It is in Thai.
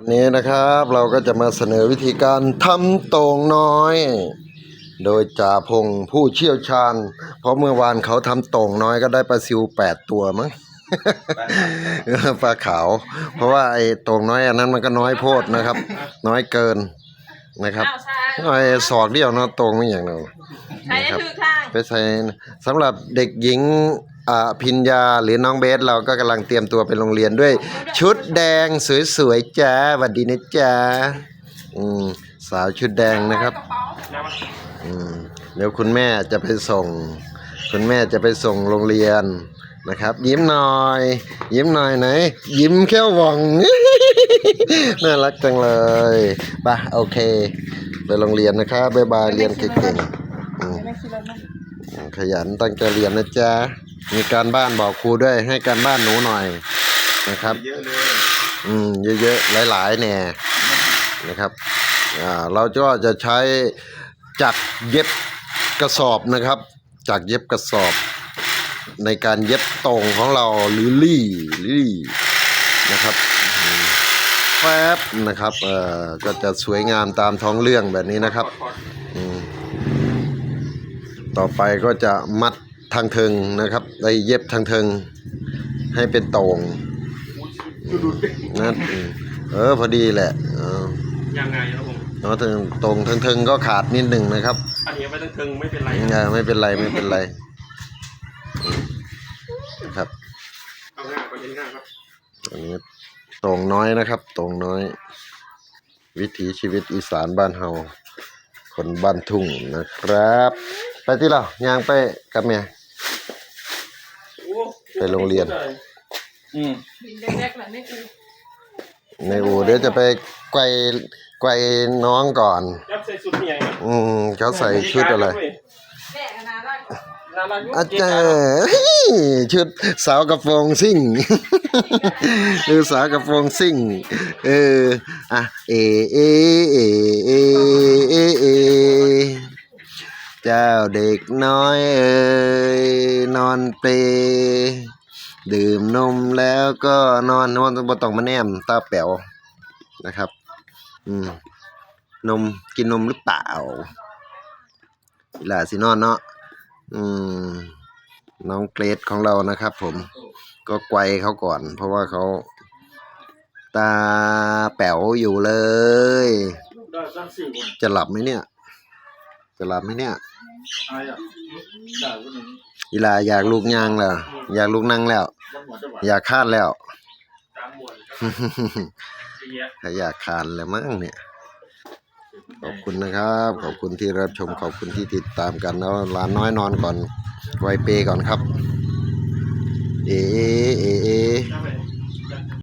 วันนี้นะครับเราก็จะมาเสนอวิธีการทำโต่งน้อย โดยจ่าพงผู้เชี่ยวชาญ เพราะเมื่อวานเขาทำโต่งน้อยก็ได้ปลาซิวแปดตัวมั้งปลาขาว เพราะว่าไอ้โต่งน้อยอันนั้นมันก็น้อยโพดนะครับ น้อยเกินนะครับอ้าวใช่ไอ้ศอกเดียวเนาะโต่งไม่อย่างเดียวใช้ได้คือข้างไปใส่สำหรับเด็กหญิงอ่า พิญญาหรือน้องเบสเราก็กำลังเตรียมตัวไปโรงเรียนด้วย ชุดแดงสวยๆจ้าหวัดดีนะจ้าอืมสาวชุดแดงนะครับเป๋าอืมเดี๋ยวคุณแม่จะไปส่ง คุณแม่จะไปส่งโรงเรียนนะครับ ยิ้มหน่อย ยิ้มหน่อยไหน ยิ้มแค่หวัง น่ารักจังเลยไปโอเค ไปโรงเรียนนะครับบ๊ายบายเรียนเก่งๆอืมขยันตั้งใจเรียนนะจ๊ะ มีการบ้านบอกครูด้วย ให้การบ้านหนูหน่อยนะครับ เยอะเลย อืม เยอะๆหลายๆแน่นะครับ อ่า เราก็จะใช้จักเย็บกระสอบนะครับ จักเย็บกระสอบ ในการเย็บตรงของเราหรือลี่ลี่นะครับแฟบนะครับ เอ่อ ก็จะสวยงามตามท้องเรื่องแบบนี้นะครับ ต่อไปก็จะมัด ทางเทิงนะครับไอ้เย็บทางเทิงให้เป็นโตรงนั่นอืมเออพอดีแหละเออยังไงครับผมเนาะถึงตรงทางเทิงก็ขาดนิดหนึ่งนะครับอันนี้ไม่ต้องเทิงไม่เป็นไรเออไม่เป็นไรไม่เป็นไรอืมนะครับเอาง่ายก็ยังง่ายครับอันนี้ตรงน้อยนะครับ ตรงน้อย วิถีชีวิตอีสานบ้านเฮาคนบ้านทุ่งนะครับ ไปที่เราย่างไปกับเมีย ไปโรงเรียน อืมบินเล็กๆแบบนี้คือในอูเดี๋ยวจะไปไกวไกวน้องก่อน ยับใส่สุดใหญ่ครับอืมเขาใส่ชุดอะไร แม่กันนาได้น่ารักยุ่งอาจารย์ชุดสาวกระโปรงซิ่ง ดูสาวกระโปรงซิ่ง เออ อะ เอ เอ เอ เอ เอ เอ เจ้าเด็กน้อยเอ้ยนอนเปลดื่มนมแล้วก็นอนนอนบ่ต้องมาแนมตาแป๋วนะครับ อืมนมกินนมหรือเปล่าเวลาสินอนเนาะอืม น้องเกรดของเรานะครับ ผม ก็ไกวเขาก่อน เพราะว่าเขาตาแป๋วอยู่เลยได้สักสี่คนจะหลับไหมเนี่ย จะหลับไหมเนี่ยอะไรอะได้คนหนึ่งอีหลาอยากลูกยางแล้ว อยากลูกนั่งแล้ววันหัวจะหวานอยากคาดแล้วตามมวลครับเยอะถ้าอยากคานแล้วมั้งเนี่ย ขอบคุณนะครับ ขอบคุณที่รับชมขอบคุณที่ติดตามกันแล้วหลานน้อยนอนก่อนไวเปก่อนครับ เอเอเอเอถ้าไป